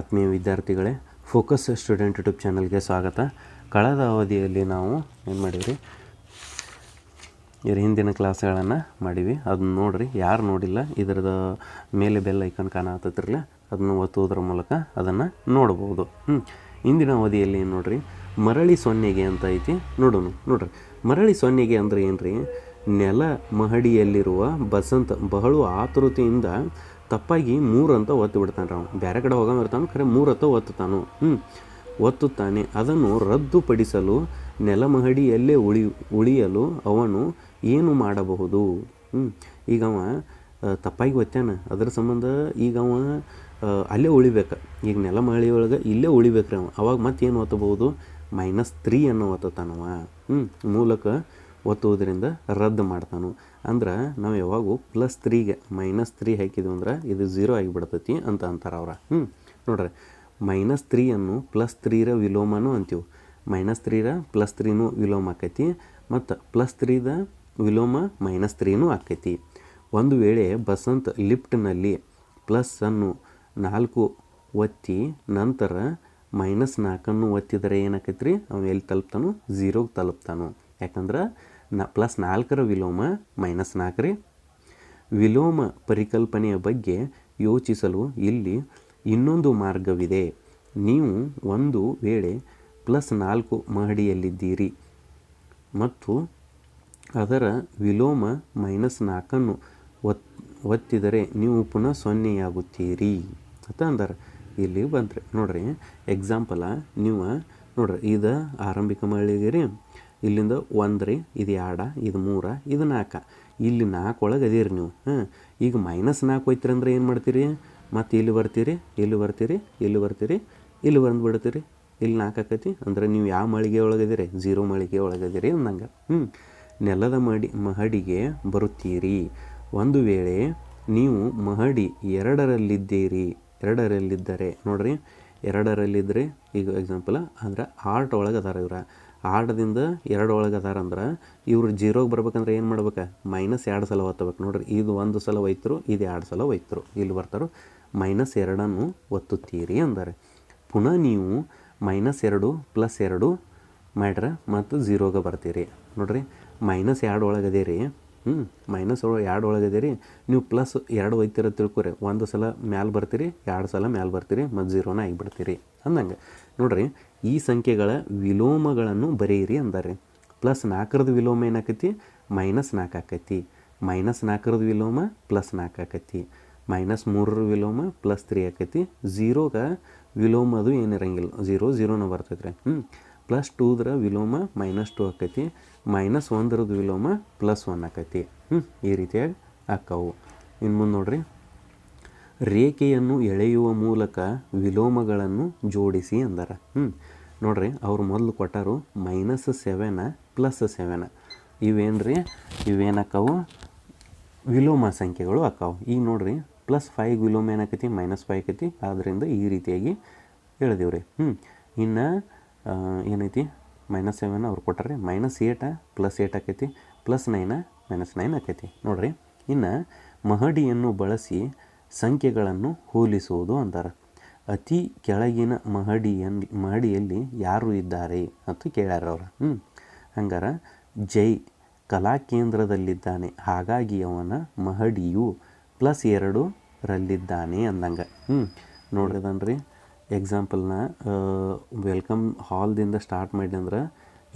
ಆತ್ಮೀಯ ವಿದ್ಯಾರ್ಥಿಗಳೇ focus student YouTube ಚಾನಲ್ಗೆ ಸ್ವಾಗತ. ಕಳೆದ ಅವಧಿಯಲ್ಲಿ ನಾವು ಏನು ಮಾಡೀವಿ ಇದ್ರ ಹಿಂದಿನ ಕ್ಲಾಸ್ಗಳನ್ನು ಮಾಡೀವಿ. ಅದನ್ನ ನೋಡಿರಿ, ಯಾರು ನೋಡಿಲ್ಲ ಇದರದ ಮೇಲೆ ಬೆಲ್ಲ ಐಕನ್ ಕಾಣತ್ತತ್ರಲ್ಲ ಅದನ್ನು ಒತ್ತುವುದರ ಮೂಲಕ ಅದನ್ನು ನೋಡ್ಬೋದು. ಹ್ಞೂ ಇಂದಿನ ಅವಧಿಯಲ್ಲಿ ಏನು ನೋಡ್ರಿ? ಮರಳಿ ಸೊನ್ನೆಗೆ ಅಂತ ಐತಿ. ನೋಡೋಣ, ನೋಡ್ರಿ. ಮರಳಿ ಸೊನ್ನೆಗೆ ಅಂದರೆ ಏನು ರೀ ನೆಲ ಮಹಡಿಯಲ್ಲಿರುವ ಬಸಂತ, ಬಹಳ ಆತುರತೆಯಿಂದ ತಪ್ಪಾಗಿ ಮೂರು ಅಂತ ಒತ್ತು ಬಿಡ್ತಾನೆ ಅವನು ಬೇರೆ ಕಡೆ ಹೋಗೋ ಇರ್ತಾನೆ, ಖರೆ ಮೂರು ಅಂತ ಒತ್ತುತ್ತಾನು. ಹ್ಞೂ ಒತ್ತುತ್ತಾನೆ. ಅದನ್ನು ರದ್ದುಪಡಿಸಲು, ನೆಲಮಹಡಿಯಲ್ಲೇ ಉಳಿ, ಉಳಿಯಲು ಅವನು ಏನು ಮಾಡಬಹುದು? ಈಗ ಅವ ತಪ್ಪಾಗಿ ಒತ್ತಾನ ಅದರ ಸಂಬಂಧ ಈಗ ಅವ ಅಲ್ಲೇ ಉಳಿಬೇಕು. ಈಗ ನೆಲಮಹಡಿ ಒಳಗೆ ಇಲ್ಲೇ ಉಳಿಬೇಕ್ರಿ ಅವ. ಅವಾಗ ಮತ್ತೆ ಏನು ಒತ್ತಬಹುದು? ಮೈನಸ್ ತ್ರೀ ಅನ್ನೋ ಹ್ಞೂ ಮೂಲಕ ಒತ್ತುವುದರಿಂದ ರದ್ದು ಮಾಡ್ತಾನು. ಅಂದ್ರೆ ನಾವು ಯಾವಾಗೂ ಪ್ಲಸ್ ತ್ರೀಗೆ ಮೈನಸ್ ತ್ರೀ ಹಾಕಿದ್ವಿ ಅಂದ್ರೆ ಇದು ಝೀರೋ ಆಗಿಬಿಡ್ತೈತಿ ಅಂತ ಅಂತಾರೆ ಅವ್ರ. ಹ್ಞೂ ನೋಡ್ರಿ ಮೈನಸ್ ತ್ರೀಯನ್ನು ಪ್ಲಸ್ ತ್ರೀರ ವಿಲೋಮನೂ ಅಂತೀವಿ. ಮೈನಸ್ ತ್ರೀರ ಪ್ಲಸ್ ತ್ರೀನೂ ವಿಲೋಮ ಆಕೈತಿ, ಮತ್ತು ಪ್ಲಸ್ ತ್ರೀದ ವಿಲೋಮ ಮೈನಸ್ ತ್ರೀನೂ ಆಕೈತಿ. ಒಂದು ವೇಳೆ ಬಸಂತ್ ಲಿಫ್ಟ್ನಲ್ಲಿ ಪ್ಲಸ್ಸನ್ನು ನಾಲ್ಕು ಒತ್ತಿ ನಂತರ ಮೈನಸ್ ನಾಲ್ಕನ್ನು ಒತ್ತಿದರೆ ಏನಾಕೈತಿ ರೀ ಅವನು ಎಲ್ಲಿ ತಲುಪ್ತಾನೋ ಝೀರೋಗೆ ತಲುಪ್ತಾನೋ? ಯಾಕಂದ್ರೆ ನ ಪ್ಲಸ್ ನಾಲ್ಕರ ವಿಲೋಮ ಮೈನಸ್ ನಾಲ್ಕು ರೀ ವಿಲೋಮ ಪರಿಕಲ್ಪನೆಯ ಬಗ್ಗೆ ಯೋಚಿಸಲು ಇಲ್ಲಿ ಇನ್ನೊಂದು ಮಾರ್ಗವಿದೆ. ನೀವು ಒಂದು ವೇಳೆ ಪ್ಲಸ್ ನಾಲ್ಕು ಮಹಡಿಯಲ್ಲಿದ್ದೀರಿ ಮತ್ತು ಅದರ ವಿಲೋಮ ಮೈನಸ್ ನಾಲ್ಕನ್ನು ಒತ್, ಒತ್ತಿದರೆ ನೀವು ಪುನಃ ಸೊನ್ನೆಯಾಗುತ್ತೀರಿ. ಅಂತ ಅಂದ್ರೆ. ಇಲ್ಲಿ ಬಂದರೆ ನೋಡ್ರಿ ಎಕ್ಸಾಂಪಲ ನೀವು ನೋಡ್ರಿ, ಇದು ಆರಂಭಿಕ ಮಳಿಗೆ ರೀ ಇಲ್ಲಿಂದ ಒಂದು ರೀ ಇದು ಎರಡ, ಇದು ಮೂರ, ಇದು ನಾಲ್ಕು. ಇಲ್ಲಿ ನಾಲ್ಕು ಒಳಗೆ ಅದೀರಿ ನೀವು. ಹಾಂ, ಈಗ ಮೈನಸ್ ನಾಲ್ಕು ಹೋಯ್ತೀರಿ ಅಂದ್ರೆ ಏನು ಮಾಡ್ತೀರಿ? ಮತ್ತು ಇಲ್ಲಿ ಬರ್ತೀರಿ ಇಲ್ಲಿ ಬರ್ತೀರಿ ಇಲ್ಲಿ ಬರ್ತೀರಿ, ಇಲ್ಲಿ ಬಂದು ಬಿಡ್ತೀರಿ. ಇಲ್ಲಿ ನಾಲ್ಕು ಆಕತಿ, ಅಂದ್ರೆ ನೀವು ಯಾವ ಮಳಿಗೆ ಒಳಗದಿರಿ ಝೀರೋ ಮಳಿಗೆ ಒಳಗದಿರಿ ಅಂದಂಗೆ. ಹ್ಞೂ ನೆಲದ ಮಡಿ, ಮಹಡಿಗೆ ಬರುತ್ತೀರಿ. ಒಂದು ವೇಳೆ ನೀವು ಮಹಡಿ ಎರಡರಲ್ಲಿದ್ದೀರಿ, ಎರಡರಲ್ಲಿದ್ದರೆ, ನೋಡ್ರಿ ಎರಡರಲ್ಲಿದ್ದರೆ ಈಗ ಎಕ್ಸಾಂಪಲ್ ಅಂದ್ರೆ ಆರ್ಟ್ ಒಳಗೆ ಅದಾರ ಇವ್ರ. ಆರ್ಟ್ದಿಂದ ಎರಡು ಒಳಗೆ ಅದಾರ ಅಂದ್ರೆ ಇವರು ಜೀರೋಗೆ ಬರ್ಬೇಕಂದ್ರೆ ಏನು ಮಾಡ್ಬೇಕು? ಮೈನಸ್ ಎರಡು ಸಲ ಒತ್ತಬೇಕು. ನೋಡ್ರಿ, ಇದು ಒಂದು ಸಲ ಒಯ್ತರು, ಇದು ಎರಡು ಸಲ ಒಯ್ತರು. ಇಲ್ಲಿ ಬರ್ತಾರೋ, ಮೈನಸ್ ಎರಡನ್ನು ಒತ್ತುತ್ತೀರಿ ಅಂದರೆ. ಪುನಃ ನೀವು ಮೈನಸ್ ಎರಡು ಪ್ಲಸ್ ಎರಡು ಮಾಡ್ರೆ ಮತ್ತು ಝೀರೋಗೆ ಬರ್ತೀರಿ. ನೋಡ್ರಿ, ಮೈನಸ್ ಎರಡು ಒಳಗದೆ ರೀ ಹ್ಞೂ ಮೈನಸ್ ಎರಡು ಒಳಗದೆ ರೀ ನೀವು ಪ್ಲಸ್ ಎರಡು ಒಯ್ತಿರ ತಿಳ್ಕೊರಿ. ಒಂದು ಸಲ ಮ್ಯಾಲೆ ಬರ್ತೀರಿ, ಎರಡು ಸಲ ಮ್ಯಾಲೆ ಬರ್ತೀರಿ, ಮತ್ತು ಝೀರೋನ ಆಗಿಬಿಡ್ತೀರಿ ಅಂದಂಗೆ. ನೋಡ್ರಿ, ಈ ಸಂಖ್ಯೆಗಳ ವಿಲೋಮಗಳನ್ನು ಬರೆಯಿರಿ ಅಂದಾರೆ. ಪ್ಲಸ್ ನಾಲ್ಕರದ್ದು ವಿಲೋಮ ಏನಾಕೈತಿ? ಮೈನಸ್ ನಾಲ್ಕು ಆಕೈತಿ ಮೈನಸ್ ನಾಲ್ಕರದ್ದು ವಿಲೋಮ ಪ್ಲಸ್ ನಾಲ್ಕು ಆಕೈತಿ ಮೈನಸ್ ಮೂರರ ವಿಲೋಮ ಪ್ಲಸ್ ತ್ರೀ ಆಕೈತಿ. ವಿಲೋಮ ಅದು ಏನಿರಂಗಿಲ್ಲ. ಝೀರೋ, ಝೀರೋನ ಬರ್ತೈತೆ ರೀ ಹ್ಞೂ ಪ್ಲಸ್ ಟೂದ್ರ ವಿಲೋಮ ಮೈನಸ್ ಟು ಆಕೈತಿ. ಮೈನಸ್ ಒಂದರದ್ದು ವಿಲೋಮ ಪ್ಲಸ್ ಒನ್ ಆಕೈತಿ. ಹ್ಞೂ ಈ ರೀತಿಯಾಗಿ ಆಕ್ಕವು ಇನ್ನು ಮುಂದೆ ನೋಡ್ರಿ. ರೇಖೆಯನ್ನು ಎಳೆಯುವ ಮೂಲಕ ವಿಲೋಮಗಳನ್ನು ಜೋಡಿಸಿ ಅಂದಾರ. ಹ್ಞೂ ನೋಡ್ರಿ, ಅವ್ರು ಮೊದಲು ಕೊಟ್ಟರು ಮೈನಸ್ ಸೆವೆನ ಪ್ಲಸ್ ಸೆವೆನ ಇವೇನು ರೀ ಇವೇನಕ್ಕವು ವಿಲೋಮ ಸಂಖ್ಯೆಗಳು ಅಕ್ಕಾವು ಈಗ ನೋಡ್ರಿ ಪ್ಲಸ್ ಫೈವ್ ವಿಲೋಮ ಏನಾಕೈತಿ? ಮೈನಸ್ ಫೈವ್ ಆಕೈತಿ. ಆದ್ದರಿಂದ ಈ ರೀತಿಯಾಗಿ ರೀ ಹ್ಞೂ ಇನ್ನು ಏನೈತಿ? ಮೈನಸ್ ಸೆವೆನ್ ಅವ್ರು ಕೊಟ್ಟಾರೆ. ಮೈನಸ್ ಏಟ ಪ್ಲಸ್ ಏಟ್ ಆಕೈತಿ. ಪ್ಲಸ್ ನೈನ ಮೈನಸ್ ನೈನ್ ಆಕೈತಿ. ನೋಡ್ರಿ, ಇನ್ನು ಮಹಡಿಯನ್ನು ಬಳಸಿ ಸಂಖ್ಯೆಗಳನ್ನು ಹೋಲಿಸುವುದು ಅಂತಾರೆ. ಅತಿ ಕೆಳಗಿನ ಮಹಡಿಯನ್, ಮಹಡಿಯಲ್ಲಿ ಯಾರು ಇದ್ದಾರೆ ಅಂತ ಕೇಳ್ಯಾರ ಅವ್ರು. ಹ್ಞೂ ಹಂಗಾರ ಜೈ ಕಲಾಕೇಂದ್ರದಲ್ಲಿದ್ದಾನೆ ಹಾಗಾಗಿ ಅವನ ಮಹಡಿಯು ಪ್ಲಸ್ ಎರಡು ರಲ್ಲಿದ್ದಾನೆ ಅಂದಂಗೆ. ಹ್ಞೂ ನೋಡಿದನ್ರಿ, ಎಕ್ಸಾಂಪಲ್ನ ವೆಲ್ಕಮ್ ಹಾಲ್ದಿಂದ ಸ್ಟಾರ್ಟ್ ಮಾಡಿ ಅಂದ್ರೆ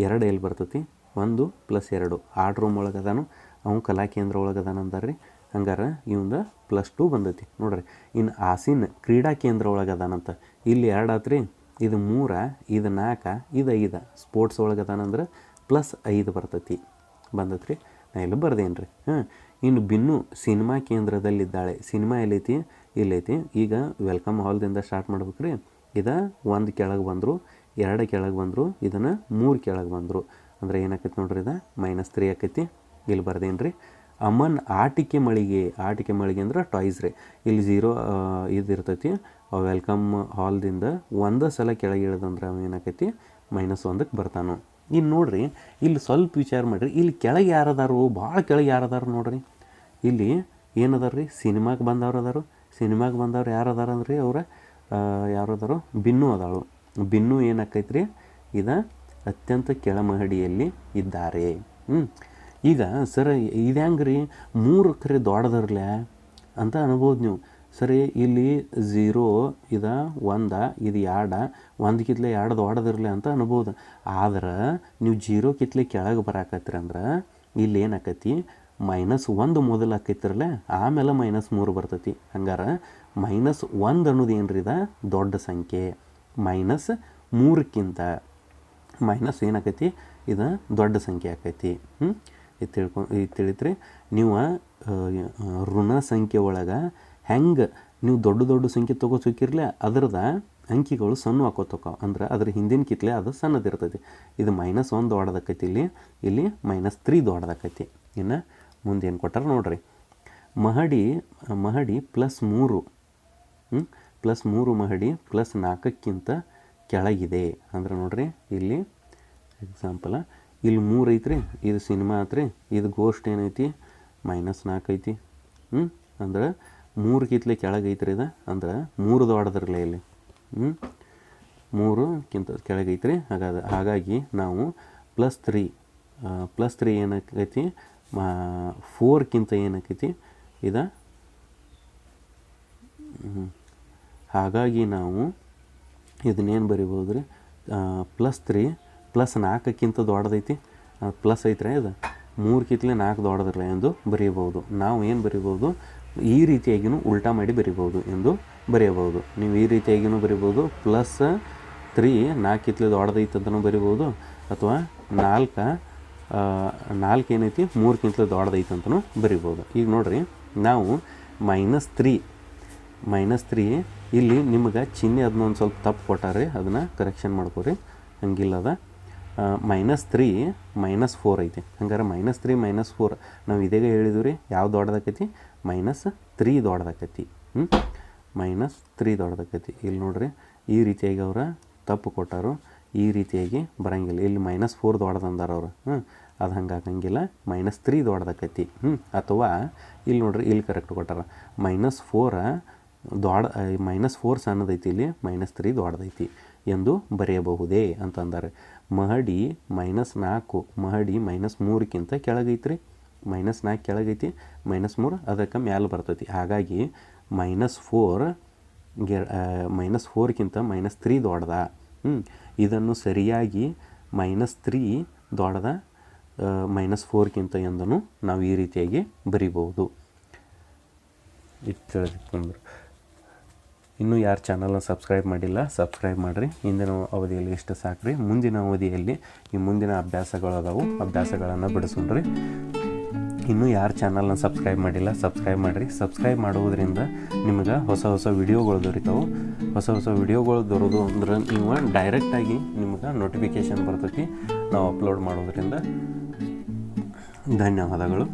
ಎರಡು ಎಲ್ಲಿ ಬರ್ತೈತಿ? ಒಂದು ಪ್ಲಸ್ ಎರಡು. ಆರ್ಟ್ ರೂಮ್ ಒಳಗೆ ಅವನು ಕಲಾ ಕಲಾಕೇಂದ್ರ ಒಳಗೆ ಅಂತಾರೆ ಹಂಗಾರೆ ಇವಂದ ಪ್ಲಸ್ ಟು ಬಂದೈತಿ. ನೋಡ್ರಿ ಇನ್ನು ಆಸಿನ್ ಕ್ರೀಡಾ ಕೇಂದ್ರ ಒಳಗೆ ಅದಾನಂತ. ಇಲ್ಲಿ ಎರಡು ಆತ್ರಿ, ಇದು ಮೂರ, ಇದು ನಾಲ್ಕ, ಇದು ಐದು. ಸ್ಪೋರ್ಟ್ಸ್ ಒಳಗೆ ಅದಾನಂದ್ರೆ ಪ್ಲಸ್ ಐದು ಬರ್ತೈತಿ. ಬಂದತ್ರಿ. ನಾ ಇಲ್ಲಿ ಬರ್ದೇನು ರೀ ಹಾಂ ಇನ್ನು ಬಿನ್ನು ಸಿನಿಮಾ ಕೇಂದ್ರದಲ್ಲಿದ್ದಾಳೆ. ಸಿನಿಮಾ ಎಲ್ಲೈತಿ? ಇಲ್ಲೈತಿ. ಈಗ ವೆಲ್ಕಮ್ ಹಾಲ್ದಿಂದ ಸ್ಟಾರ್ಟ್ ಮಾಡ್ಬೇಕು ರೀ ಇದು ಒಂದು ಕೆಳಗೆ ಬಂದರು, ಎರಡು ಕೆಳಗೆ ಬಂದರು, ಇದನ್ನು ಮೂರು ಕೆಳಗೆ ಬಂದರು. ಅಂದ್ರೆ ಏನಾಕೈತಿ ನೋಡ್ರಿ ಇದು? ಮೈನಸ್ ತ್ರೀ ಆಕೈತಿ. ಇಲ್ಲಿ ಬರ್ದೇನು ರೀ ಅಮ್ಮನ್ ಆಟಿಕೆ ಮಳಿಗೆ ಆಟಿಕೆ ಮಳಿಗೆ ಅಂದ್ರೆ ಟಾಯ್ಸ್ ರೀ. ಇಲ್ಲಿ ಝೀರೋ ಇದು ಇರ್ತೈತಿ ವೆಲ್ಕಮ್ ಹಾಲ್ದಿಂದ ಒಂದು ಸಲ ಕೆಳಗೆ ಇಳಿದಂದ್ರೆ ಏನಾಕೈತಿ ಮೈನಸ್ ಒಂದಕ್ಕೆ ಬರ್ತಾನು. ಇನ್ನು ನೋಡ್ರಿ ಇಲ್ಲಿ ಸ್ವಲ್ಪ ವಿಚಾರ ಮಾಡಿರಿ ಇಲ್ಲಿ ಕೆಳಗೆ ಯಾರದಾರು ಭಾಳ ಕೆಳಗೆ ಯಾರದಾರು ನೋಡ್ರಿ. ಇಲ್ಲಿ ಏನದಾರ ರೀ ಸಿನಿಮಾಗೆ ಬಂದವ್ರು ಅದಾರು. ಸಿನಿಮಾಗೆ ಬಂದವ್ರು ಯಾರು ಅದಾರ ಅಂದ್ರೆ ಅವ್ರ ಯಾರದಾರು, ಬಿನ್ನು ಅದಾಳು. ಬಿನ್ನು ಏನಾಕೈತ್ರಿ, ಇದ ಅತ್ಯಂತ ಕೆಳಮಹಡಿಯಲ್ಲಿ ಇದ್ದಾರೆ. ಹ್ಞೂ ಈಗ ಸರ್, ಇದು ಹೆಂಗೆ ರೀ ಮೂರು ಕರೆ ದೊಡ್ಡದರ್ಲೆ ಅಂತ ಅನ್ಬೋದು ನೀವು. ಸರಿ, ಇಲ್ಲಿ ಝೀರೋ ಇದ ಒಂದ, ಇದು ಎರಡ, ಒಂದು ಕಿತ್ಲೆ ಎರಡು ದೊಡ್ಡದಿರಲಿ ಅಂತ ಅನ್ಬೋದು. ಆದ್ರೆ ನೀವು ಜೀರೋ ಕಿತ್ಲೆ ಕೆಳಗೆ ಬರಾಕತ್ರಿ ಅಂದ್ರೆ ಇಲ್ಲಿ ಏನಾಕತಿ ಮೈನಸ್ ಒಂದು ಮೊದಲು ಆಕೈತಿರಲ್ಲ ಆಮೇಲೆ ಮೈನಸ್ ಮೂರು ಬರ್ತೈತಿ. ಹಂಗಾರೆ ಮೈನಸ್ ಒಂದು ಅನ್ನೋದು ಏನ್ರಿ ಇದ? ದೊಡ್ಡ ಸಂಖ್ಯೆ. ಮೈನಸ್ ಮೂರಕ್ಕಿಂತ ಮೈನಸ್ ಏನಾಕೈತಿ? ಇದು ದೊಡ್ಡ ಸಂಖ್ಯೆ ಆಕೈತಿ. ಹ್ಞೂ ಇದು ತಿಳ್ಕೊ ಇದು ತಿಳಿತ್ರಿ. ನೀವು ಋಣ ಸಂಖ್ಯೆ ಒಳಗೆ ಹೆಂಗೆ ನೀವು ದೊಡ್ಡ ದೊಡ್ಡ ಸಂಖ್ಯೆ ತೊಗೋತಿರ್ಲೆ ಅದ್ರದ ಅಂಕಿಗಳು ಸಣ್ಣ ಹಾಕೋತಕ್ಕ ಅಂದ್ರೆ ಅದ್ರ ಹಿಂದಿನ ಕಿತ್ಲೆ ಅದು ಸಣ್ಣದಿರ್ತೈತಿ. ಇದು ಮೈನಸ್ ಒಂದು ದೊಡ್ಡದಾಕೈತಿ ಇಲ್ಲಿ ಇಲ್ಲಿ ಮೈನಸ್ ತ್ರೀ ದೊಡ್ಡದಾಕೈತಿ ಇನ್ನು ಮುಂದೆ ಏನು ಕೊಟ್ಟಾರ ನೋಡ್ರಿ. ಮಹಡಿ ಮಹಡಿ ಪ್ಲಸ್ ಮೂರು ಪ್ಲಸ್ ಮೂರು ಮಹಡಿ ಪ್ಲಸ್ ನಾಲ್ಕಕ್ಕಿಂತ ಕೆಳಗಿದೆ. ಅಂದ್ರೆ ನೋಡ್ರಿ, ಇಲ್ಲಿ ಎಕ್ಸಾಂಪಲ ಇಲ್ಲಿ ಮೂರು ಐತ್ರಿ, ಇದು ಸಿನಿಮಾ ಆತ್ರಿ, ಇದು ಗೋಸ್ಟ್ ಏನೈತಿ ಮೈನಸ್ ನಾಲ್ಕು ಐತಿ ಹ್ಞೂ ಅಂದ್ರೆ ಮೂರು ಕಿತ್ಲೆ ಕೆಳಗೆ ಐತ್ರಿ ಇದು, ಅಂದ್ರೆ ಮೂರು ದೊಡ್ಡದ್ರಲ್ಲ ಇಲ್ಲಿ ಹ್ಞೂ ಮೂರುಕ್ಕಿಂತ ಕೆಳಗೆ ಐತ್ರಿ, ಹಾಗಾದ, ಹಾಗಾಗಿ ನಾವು ಪ್ಲಸ್ ತ್ರೀ ಪ್ಲಸ್ ತ್ರೀ ಏನಾಕೈತಿ ಫೋರ್ಕ್ಕಿಂತ ಏನಾಕೈತಿ, ಇದು. ಹಾಗಾಗಿ ನಾವು ಇದನ್ನೇನು ಬರಿಬೋದು ರೀ ಪ್ಲಸ್ ತ್ರೀ ಪ್ಲಸ್ ನಾಲ್ಕಕ್ಕಿಂತ ದೊಡ್ಡದೈತಿ. ಪ್ಲಸ್ ಐತ್ರಿ ಇದು. ಮೂರು ಕಿತ್ಲೆ ನಾಲ್ಕು ದೊಡ್ಡದಿರಲಿ ಎಂದು ಬರೆಯಬಹುದು ನಾವು ಏನು ಬರೀಬೋದು ಈ ರೀತಿಯಾಗಿನೂ ಉಲ್ಟಾ ಮಾಡಿ ಬರಿಬೋದು ಎಂದು ಬರೆಯಬಹುದು. ನೀವು ಈ ರೀತಿಯಾಗಿನೂ ಬರಿಬೋದು ಪ್ಲಸ್ ತ್ರೀ ನಾಲ್ಕು ಕಿತ್ಲೆ ದೊಡ್ಡದೈತೆ ಅಂತಲೂ ಬರಿಬೋದು ಅಥವಾ ನಾಲ್ಕು ನಾಲ್ಕು ಏನೈತಿ? ಮೂರಕ್ಕಿಂತಲೂ ದೊಡ್ಡದೈತೆ ಅಂತಲೂ ಬರಿಬೋದು ಈಗ ನೋಡಿರಿ, ನಾವು ಮೈನಸ್ ತ್ರೀ ಮೈನಸ್ ತ್ರೀ, ಇಲ್ಲಿ ನಿಮ್ಗೆ ಚಿಹ್ನೆ ಅದನ್ನ ಒಂದು ಸ್ವಲ್ಪ ತಪ್ಪು ಕೊಟ್ಟಾರೆ, ಅದನ್ನು ಕರೆಕ್ಷನ್ ಮಾಡ್ಕೊರಿ. ಹಂಗಿಲ್ಲದ. ಮೈನಸ್ ತ್ರೀ ಮೈನಸ್ ಫೋರ್ ಐತಿ. ಹಂಗಾರೆ ಮೈನಸ್ ತ್ರೀ ಮೈನಸ್ ಫೋರ್ ನಾವು ಇದೇಗ ಹೇಳಿದ್ವಿ ರೀ, ಯಾವ ದೊಡ್ಡದಾಕೈತಿ? Minus three ದೊಡ್ಡದಾಕೈತಿ. ಹ್ಞೂ ಮೈನಸ್ ತ್ರೀ ದೊಡ್ಡದಾಕೈತಿ. ಇಲ್ಲಿ ನೋಡ್ರಿ, ಈ ರೀತಿಯಾಗಿ ಅವರು ತಪ್ಪು ಕೊಟ್ಟರು. ಈ ರೀತಿಯಾಗಿ ಬರಂಗಿಲ್ಲ. ಇಲ್ಲಿ ಮೈನಸ್ ಫೋರ್ ದೊಡ್ಡದಂದಾರ ಅವರು. ಹ್ಞೂ ಅದು ಹಂಗೆ ಆಗಂಗಿಲ್ಲ ಮೈನಸ್ ತ್ರೀ ದೊಡ್ಡದಾಕೈತಿ. ಹ್ಞೂ ಅಥವಾ ಇಲ್ಲಿ ನೋಡ್ರಿ, ಇಲ್ಲಿ ಕರೆಕ್ಟ್ ಕೊಟ್ಟಾರ. ಮೈನಸ್ ಫೋರ ದೊಡ್ಡ ಮೈನಸ್ ಫೋರ್ ಸಣ್ಣದೈತಿ ಇಲ್ಲಿ. ಮೈನಸ್ ತ್ರೀ ದೊಡ್ಡದೈತಿ. ಎಂದು ಬರೆಯಬಹುದೇ ಅಂತಂದರೆ, ಮಹಡಿ ಮೈನಸ್ ನಾಲ್ಕು, ಮಹಡಿ ಮೈನಸ್ ಮೂರಕ್ಕಿಂತ ಕೆಳಗೈತ್ರಿ. ಮೈನಸ್ ನಾಲ್ಕು ಕೆಳಗೈತಿ, ಮೈನಸ್ ಮೂರು ಅದಕ್ಕೆ ಮ್ಯಾಲೆ ಬರ್ತೈತಿ. ಹಾಗಾಗಿ ಮೈನಸ್ ಫೋರ್ಗೆ ಮೈನಸ್ ಫೋರ್ಕ್ಕಿಂತ ಮೈನಸ್ ತ್ರೀ ದೊಡ್ಡದ. ಹ್ಞೂ ಇದನ್ನು ಸರಿಯಾಗಿ ಮೈನಸ್ ತ್ರೀ ದೊಡ್ಡದ ಮೈನಸ್ ಫೋರ್ಕ್ಕಿಂತ ಎಂದನು ನಾವು ಈ ರೀತಿಯಾಗಿ ಬರಿಬೋದು ಇಷ್ಟು ಅಂದ್ರೆ ಇನ್ನೂ ಯಾರು ಚಾನಲ್ನ ಸಬ್ಸ್ಕ್ರೈಬ್ ಮಾಡಿಲ್ಲ ಸಬ್ಸ್ಕ್ರೈಬ್ ಮಾಡಿರಿ. ಹಿಂದಿನ ಅವಧಿಯಲ್ಲಿ ಇಷ್ಟು ಸಾಕ್ರಿ? ಮುಂದಿನ ಅವಧಿಯಲ್ಲಿ ಈ ಮುಂದಿನ ಅಭ್ಯಾಸಗಳು ಅದಾವು. ಅಭ್ಯಾಸಗಳನ್ನು ಬಿಡಿಸ್ಕೊಂಡ್ರಿ. ಇನ್ನೂ ಯಾರು ಚಾನಲ್ನ ಸಬ್ಸ್ಕ್ರೈಬ್ ಮಾಡಿಲ್ಲ ಸಬ್ಸ್ಕ್ರೈಬ್ ಮಾಡಿರಿ. ಸಬ್ಸ್ಕ್ರೈಬ್ ಮಾಡುವುದರಿಂದ ನಿಮ್ಗೆ ಹೊಸ ಹೊಸ ವಿಡಿಯೋಗಳು ದೊರೀತಾವೆ. ಹೊಸ ಹೊಸ ವಿಡಿಯೋಗಳು ದೊರೋದು ಅಂದ್ರೆ ನೀವು ಡೈರೆಕ್ಟಾಗಿ ನಿಮ್ಗೆ ನೋಟಿಫಿಕೇಶನ್ ಬರ್ತೈತಿ. ನಾವು ಅಪ್ಲೋಡ್ ಮಾಡೋದ್ರಿಂದ ಧನ್ಯವಾದಗಳು.